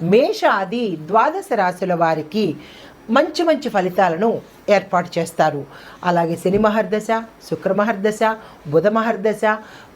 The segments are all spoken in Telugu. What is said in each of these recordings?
మేషాది ద్వాదశ రాశుల వారికి మంచి మంచి ఫలితాలను ఏర్పాటు చేస్తారు. అలాగే శని మహర్దశ శుక్ర మహర్దశ బుధ మహర్దశ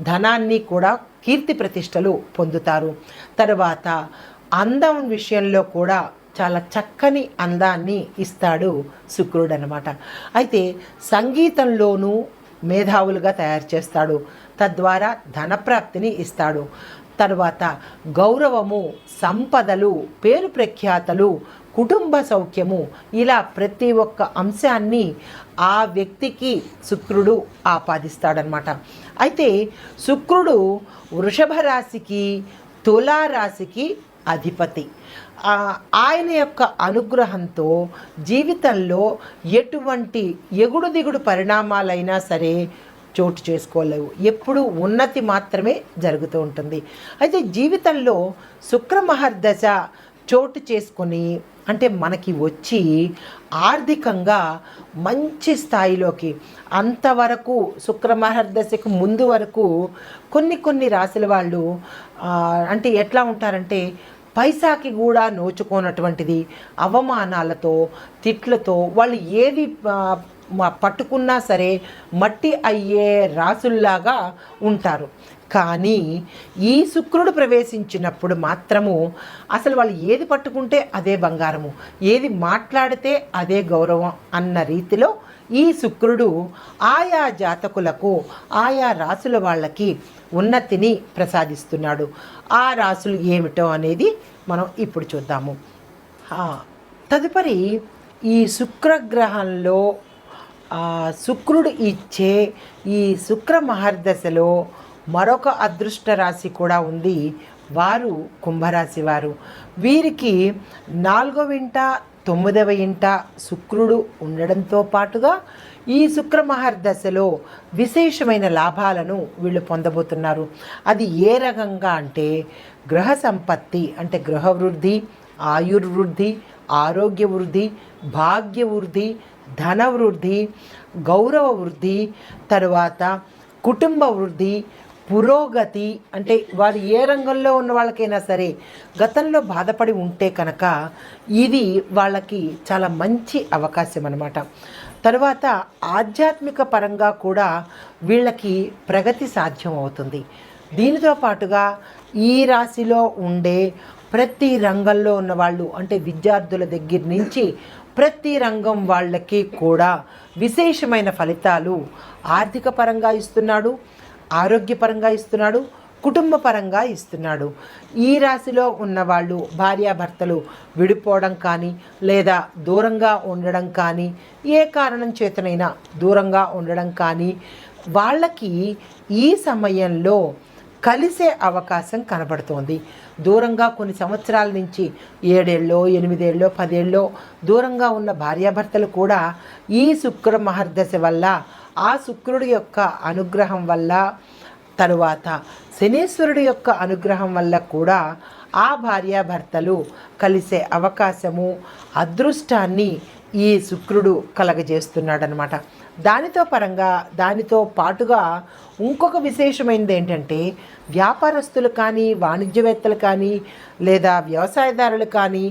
ధనాన్ని కూడా కీర్తి ప్రతిష్టలు పొందుతారు. తర్వాత అందం విషయంలో కూడా చాలా చక్కని అందాన్ని ఇస్తాడు శుక్రుడు అనమాట అయితే సంగీతంలోనూ మేధావులుగా తయారు చేస్తాడు. తద్వారా ధనప్రాప్తిని ఇస్తాడు. తర్వాత గౌరవము సంపదలు పేరు ప్రఖ్యాతలు కుటుంబ సౌఖ్యము ఇలా ప్రతి ఒక్క అంశాన్ని ఆ వ్యక్తికి శుక్రుడు ఆపాదిస్తాడనమాట అయితే శుక్రుడు వృషభ రాశికి తులా రాశికి అధిపతి. ఆయన యొక్క అనుగ్రహంతో జీవితంలో ఎటువంటి ఎగుడు దిగుడు పరిణామాలైనా సరే చోటు చేసుకోలేవు. ఎప్పుడు ఉన్నతి మాత్రమే జరుగుతూ ఉంటుంది. అయితే జీవితంలో శుక్రమహర్దశ చోటు చేసుకొని అంటే మనకి వచ్చి ఆర్థికంగా మంచి స్థాయిలోకి అంతవరకు శుక్రమహర్దశకు ముందు వరకు కొన్ని కొన్ని రాశుల వాళ్ళు అంటే ఎట్లా ఉంటారంటే పైసాకి కూడా నోచుకోనటువంటిది అవమానాలతో తిట్లతో వాళ్ళు ఏది పట్టుకున్నా సరే మట్టి అయ్యే రాసుల్లాగా ఉంటారు. కానీ ఈ శుక్రుడు ప్రవేశించినప్పుడు మాత్రము అసలు వాళ్ళు ఏది పట్టుకుంటే అదే బంగారము ఏది మాట్లాడితే అదే గౌరవం అన్న రీతిలో ఈ శుక్రుడు ఆయా జాతకులకు ఆయా రాసుల వాళ్ళకి ఉన్నతిని ప్రసాదిస్తున్నాడు. ఆ రాసులు ఏమిటో అనేది మనం ఇప్పుడు చూద్దాము. తదుపరి ఈ శుక్రగ్రహంలో శుక్రుడు ఇచ్చే ఈ శుక్ర మహర్దశలో మరొక అదృష్ట రాశి కూడా ఉంది. వారు కుంభరాశి వారు. వీరికి నాలుగవ ఇంట తొమ్మిదవ ఇంట శుక్రుడు ఉండడంతో పాటుగా ఈ శుక్ర మహర్దశలో విశేషమైన లాభాలను వీళ్ళు పొందబోతున్నారు. అది ఏ రకంగా అంటే గ్రహ సంపత్తి అంటే గృహ వృద్ధి ఆయుర్వృద్ధి ఆరోగ్య వృద్ధి భాగ్య వృద్ధి ధన వృద్ధి గౌరవ వృద్ధి తరువాత కుటుంబ వృద్ధి పురోగతి అంటే వారు ఏ రంగంలో ఉన్న వాళ్ళకైనా సరే గతంలో బాధపడి ఉంటే కనుక ఇది వాళ్ళకి చాలా మంచి అవకాశం అన్నమాట. తర్వాత ఆధ్యాత్మిక పరంగా కూడా వీళ్ళకి ప్రగతి సాధ్యం అవుతుంది. దీనితో పాటుగా ఈ రాశిలో ఉండే ప్రతి రంగంలో ఉన్న వాళ్ళు అంటే విద్యార్థుల దగ్గర నుంచి ప్రతి రంగం వాళ్ళకి కూడా విశేషమైన ఫలితాలు ఆర్థిక పరంగా ఇస్తున్నాడు ఆరోగ్యపరంగా ఇస్తున్నాడు కుటుంబ పరంగా ఇస్తున్నాడు. ఈ రాశిలో ఉన్నవాళ్ళు భార్యాభర్తలు విడిపోవడం కానీ లేదా దూరంగా ఉండడం కానీ ఏ కారణం చేతనైనా దూరంగా ఉండడం కానీ వాళ్ళకి ఈ సమయంలో కలిసే అవకాశం కనబడుతోంది. దూరంగా కొన్ని సంవత్సరాల నుంచి ఏడేళ్ళో ఎనిమిదేళ్ళో పదేళ్ళో దూరంగా ఉన్న భార్యాభర్తలు కూడా ఈ శుక్ర మహర్దశ వల్ల ఆ శుక్రుడి యొక్క అనుగ్రహం వల్ల తరువాత శనీశ్వరుడి యొక్క అనుగ్రహం వల్ల కూడా ఆ భార్యాభర్తలు కలిసే అవకాశము అదృష్టాన్ని ఈ శుక్రుడు కలగజేస్తున్నాడనమాట దానితో పరంగా దానితో పాటుగా ఇంకొక విశేషమైనది ఏంటంటే వ్యాపారస్తులు కానీ వాణిజ్యవేత్తలు కానీ లేదా వ్యవసాయదారులు కానీ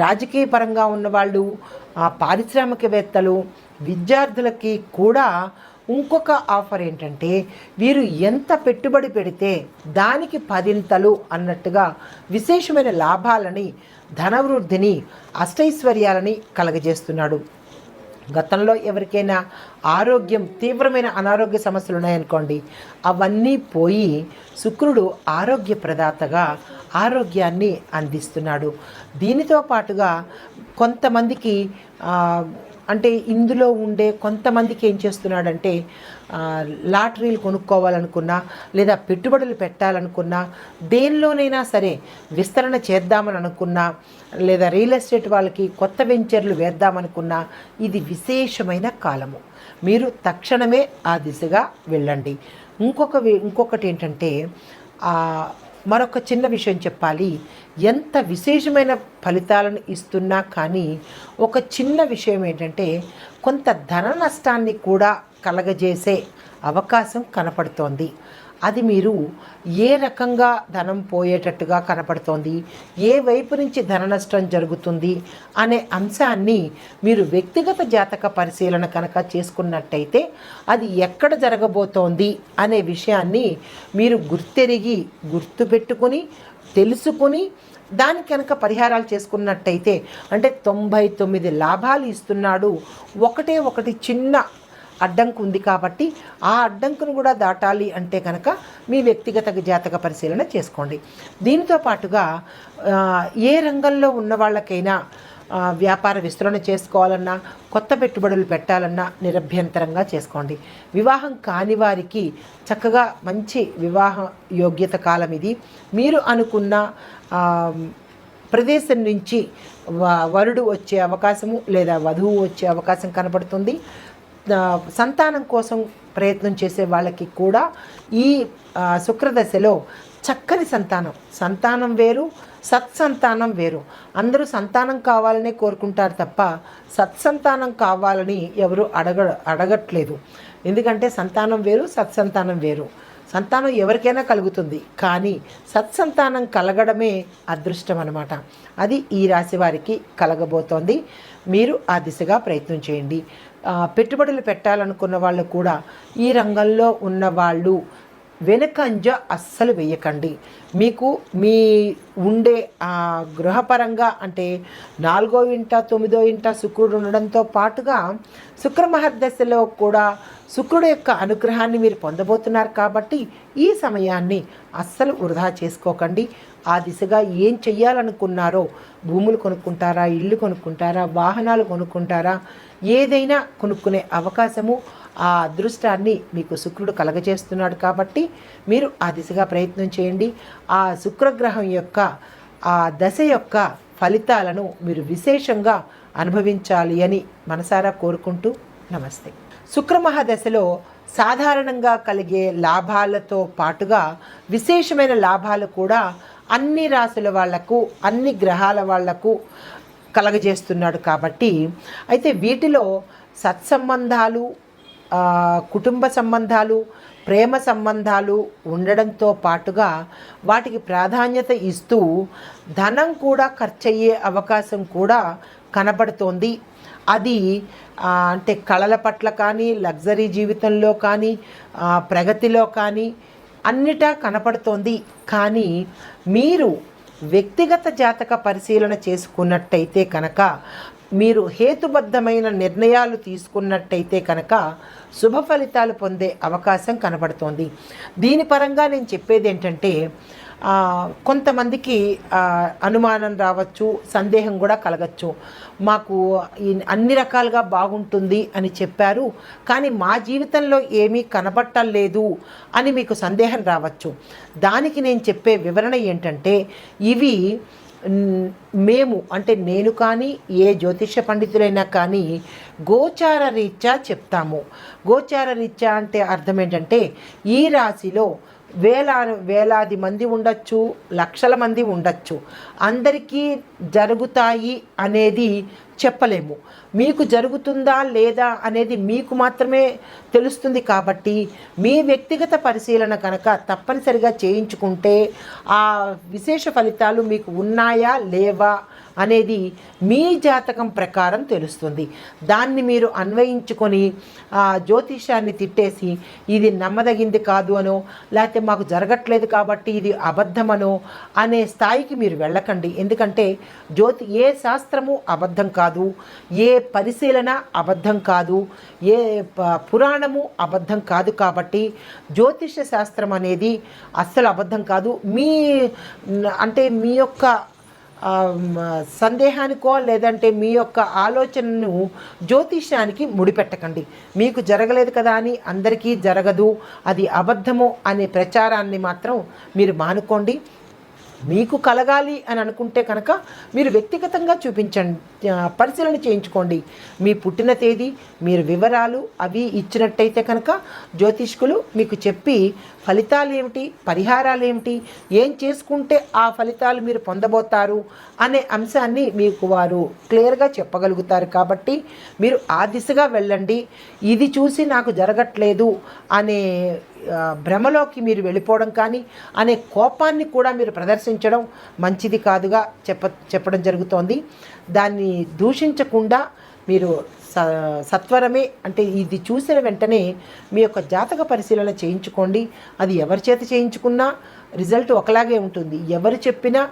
రాజకీయ పరంగా ఉన్నవాళ్ళు ఆ పారిశ్రామికవేత్తలు విద్యార్థులకి కూడా ఇంకొక ఆఫర్ ఏంటంటే వీరు ఎంత పెట్టుబడి పెడితే దానికి పదింతలు అన్నట్టుగా విశేషమైన లాభాలని ధనవృద్ధిని అష్టైశ్వర్యాలని కలగజేస్తున్నాడు. గతంలో ఎవరికైనా ఆరోగ్యం తీవ్రమైన అనారోగ్య సమస్యలు ఉన్నాయనుకోండి అవన్నీ పోయి శుక్రుడు ఆరోగ్య ప్రదాతగా ఆరోగ్యాన్ని అందిస్తున్నాడు. దీనితో పాటుగా కొంతమందికి అంటే ఇందులో ఉండే కొంతమందికి ఏం చేస్తున్నాడంటే లాటరీలు కొనుక్కోవాలనుకున్నా లేదా పెట్టుబడులు పెట్టాలనుకున్నా దేనిలోనైనా సరే విస్తరణ చేద్దామని అనుకున్నా లేదా రియల్ ఎస్టేట్ వాళ్ళకి కొత్త వెంచర్లు వేద్దామనుకున్నా ఇది విశేషమైన కాలము. మీరు తక్షణమే ఆ దిశగా వెళ్ళండి. ఇంకొక ఇంకొకటి ఏంటంటే మరొక చిన్న విషయం చెప్పాలి. ఎంత విశేషమైన ఫలితాలను ఇస్తున్నా కానీ ఒక చిన్న విషయం ఏంటంటే కొంత ధన నష్టాన్ని కూడా కలగజేసే అవకాశం కనపడుతోంది. అది మీరు ఏ రకంగా ధనం పోయేటట్టుగా కనపడుతోంది? ఏ వైపు నుంచి ధన నష్టం జరుగుతుంది? అనే అంశాన్ని మీరు వ్యక్తిగత జాతక పరిశీలన కనుక చేసుకున్నట్టయితే అది ఎక్కడ జరగబోతోంది అనే విషయాన్ని మీరు గుర్తెరిగి గుర్తుపెట్టుకుని తెలుసుకుని దానికి కనుక పరిహారాలు చేసుకున్నట్టయితే అంటే తొంభై తొమ్మిది లాభాలు ఇస్తున్నాడు. ఒకటే ఒకటి చిన్న అడ్డంకు ఉంది కాబట్టి ఆ అడ్డంకును కూడా దాటాలి అంటే కనుక మీ వ్యక్తిగత జాతక పరిశీలన చేసుకోండి. దీనితో పాటుగా ఏ రంగంలో ఉన్న వాళ్ళకైనా వ్యాపార విస్తరణ చేసుకోవాలన్నా కొత్త పెట్టుబడులు పెట్టాలన్నా నిరభ్యంతరంగా చేసుకోండి. వివాహం కాని వారికి చక్కగా మంచి వివాహ యోగ్యత కాలం ఇది. మీరు అనుకున్న ప్రదేశం నుంచి వ- వరుడు వచ్చే అవకాశము లేదా వధువు వచ్చే అవకాశం కనబడుతుంది. సంతానం కోసం ప్రయత్నం చేసే వాళ్ళకి కూడా ఈ శుక్రదశలో చక్కని సంతానం. సంతానం వేరు సత్సంతానం వేరు. అందరూ సంతానం కావాలనే కోరుకుంటారు తప్ప సత్సంతానం కావాలని ఎవరు అడగ అడగట్లేదు. ఎందుకంటే సంతానం వేరు సత్సంతానం వేరు. సంతానం ఎవరికైనా కలుగుతుంది. కానీ సత్సంతానం కలగడమే అదృష్టం అనమాట అది ఈ రాశి వారికి కలగబోతోంది. మీరు ఆ దిశగా ప్రయత్నం చేయండి. పెట్టుబడులు పెట్టాలనుకున్న వాళ్ళు కూడా ఈ రంగంలో ఉన్న వాళ్ళు వెనకంజ అస్సలు వేయకండి మీకు మీ ఉండే గృహపరంగా అంటే నాలుగో ఇంట తొమ్మిదో ఇంట శుక్రుడు ఉండడంతో పాటుగా శుక్ర మహర్దశలో కూడా శుక్రుడు యొక్క అనుగ్రహాన్ని మీరు పొందబోతున్నారు కాబట్టి ఈ సమయాన్ని అస్సలు వృధా చేసుకోకండి. ఆ దిశగా ఏం చెయ్యాలనుకున్నారో భూములు కొనుక్కుంటారా ఇల్లు కొనుక్కుంటారా వాహనాలు కొనుక్కుంటారా ఏదైనా కొనుక్కునే అవకాశము ఆ అదృష్టాన్ని మీకు శుక్రుడు కలగజేస్తున్నాడు కాబట్టి మీరు ఆ దిశగా ప్రయత్నం చేయండి. ఆ శుక్రగ్రహం యొక్క ఆ దశ యొక్క ఫలితాలను మీరు విశేషంగా అనుభవించాలి అని మనసారా కోరుకుంటూ నమస్తే. శుక్రమహాదశలో సాధారణంగా కలిగే లాభాలతో పాటుగా విశేషమైన లాభాలు కూడా అన్ని రాసుల వాళ్ళకు అన్ని గ్రహాల వాళ్ళకు కలగజేస్తున్నాడు కాబట్టి అయితే వీటిలో సత్సంబంధాలు కుటుంబ సంబంధాలు ప్రేమ సంబంధాలు ఉండడంతో పాటుగా వాటికి ప్రాధాన్యత ఇస్తూ ధనం కూడా ఖర్చయ్యే అవకాశం కూడా కనబడుతోంది. అది అంటే కళల పట్ల కానీ లగ్జరీ జీవితంలో కానీ ప్రగతిలో కానీ అన్నిటా కనపడుతోంది. కానీ మీరు వ్యక్తిగత జాతక పరిశీలన చేసుకున్నట్టయితే కనుక మీరు హేతుబద్ధమైన నిర్ణయాలు తీసుకున్నట్టయితే కనుక శుభ ఫలితాలు పొందే అవకాశం కనబడుతోంది. దీని పరంగా నేను చెప్పేది ఏంటంటే కొంతమందికి అనుమానం రావచ్చు సందేహం కూడా కలగచ్చు. మాకు అన్ని రకాలుగా బాగుంటుంది అని చెప్పారు. కానీ మా జీవితంలో ఏమీ కనబట్టలేదు అని మీకు సందేహం రావచ్చు. దానికి నేను చెప్పే వివరణ ఏంటంటే ఇవి మేము అంటే నేను కానీ ఏ జ్యోతిష పండితులైనా కానీ గోచార రీత్యా చెప్తాము. గోచార రీత్యా అంటే అర్థం ఏంటంటే ఈ రాశిలో వేలా వేలాది మంది ఉండొచ్చు లక్షల మంది ఉండొచ్చు. అందరికీ జరుగుతాయి అనేది చెప్పలేము. మీకు జరుగుతుందా లేదా అనేది మీకు మాత్రమే తెలుస్తుంది కాబట్టి మీ వ్యక్తిగత పరిశీలన కనుక తప్పనిసరిగా చేయించుకుంటే ఆ విశేష ఫలితాలు మీకు ఉన్నాయా లేవా అనేది మీ జాతకం ప్రకారం తెలుస్తుంది. దాన్ని మీరు అన్వయించుకొని ఆ జ్యోతిష్యాన్ని తిట్టేసి ఇది నమ్మదగింది కాదు అనో లేకపోతే మాకు జరగట్లేదు కాబట్టి ఇది అబద్ధమనో అనే స్థాయికి మీరు వెళ్ళకండి. ఎందుకంటే జ్యోతి ఏ శాస్త్రము అబద్ధం కాదు ఏ పరిశీలన అబద్ధం కాదు ఏ ప- పురాణము అబద్ధం కాదు కాబట్టి జ్యోతిష శాస్త్రం అనేది అస్సలు అబద్ధం కాదు. మీ అంటే మీ యొక్క సందేహానికో లేదంటే మీ యొక్క ఆలోచనను జ్యోతిష్యానికి ముడిపెట్టకండి. మీకు జరగలేదు కదా అని అందరికీ జరగదు. అది అబద్ధము అనే ప్రచారాన్ని మాత్రం మీరు మానుకోండి. మీకు కలగాలి అని అనుకుంటే కనుక మీరు వ్యక్తిగతంగా చూపించండి పరిశీలన చేయించుకోండి. మీ పుట్టిన తేదీ మీరు వివరాలు అవి ఇచ్చినట్టయితే కనుక జ్యోతిష్కులు మీకు చెప్పి ఫలితాలు ఏమిటి పరిహారాలు ఏమిటి ఏం చేసుకుంటే ఆ ఫలితాలు మీరు పొందబోతారు అనే అంశాన్ని మీకు వారు క్లియర్గా చెప్పగలుగుతారు కాబట్టి మీరు ఆ దిశగా వెళ్ళండి. ఇది చూసి నాకు జరగట్లేదు అనే భ్రమలోకి మీరు వెళ్ళిపోవడం కానీ అనే కోపాన్ని కూడా మీరు ప్రదర్శించడం మంచిది కాదుగా చెప్ప చెప్పడం జరుగుతోంది. దాన్ని దూషించకుండా మీరు స సత్వరమే అంటే ఇది చూసిన వెంటనే మీ యొక్క జాతక పరిశీలన చేయించుకోండి. అది ఎవరి చేత చేయించుకున్నా రిజల్ట్ ఒకలాగే ఉంటుంది. ఎవరు చెప్పినా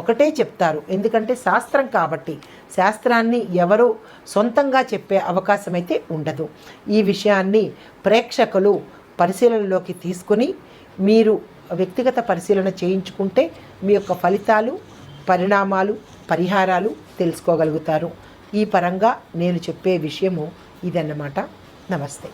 ఒకటే చెప్తారు. ఎందుకంటే శాస్త్రం కాబట్టి శాస్త్రాన్ని ఎవరు సొంతంగా చెప్పే అవకాశం అయితే ఉండదు. ఈ విషయాన్ని ప్రేక్షకులు పరిశీలనలోకి తీసుకొని మీరు వ్యక్తిగత పరిశీలన చేయించుకుంటే మీ యొక్క ఫలితాలు పరిణామాలు పరిహారాలు తెలుసుకోగలుగుతారు. ఈ పరంగా నేను చెప్పే విషయము ఇదన్నమాట. నమస్తే.